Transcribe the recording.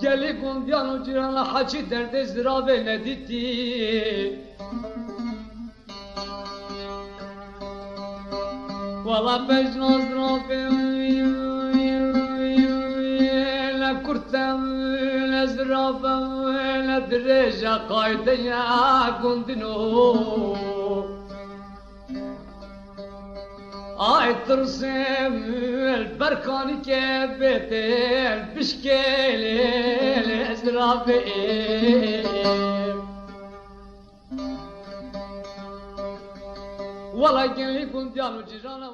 Geli gondyan ucirana hacı derde zirabe ne ditti Valla pejna zirabe كرتا لزرافا لدريجة قايدة يا كندنو آي ترسم البركان كبت البشكيل الزرافي ولا كان يكون ديالو جيرانه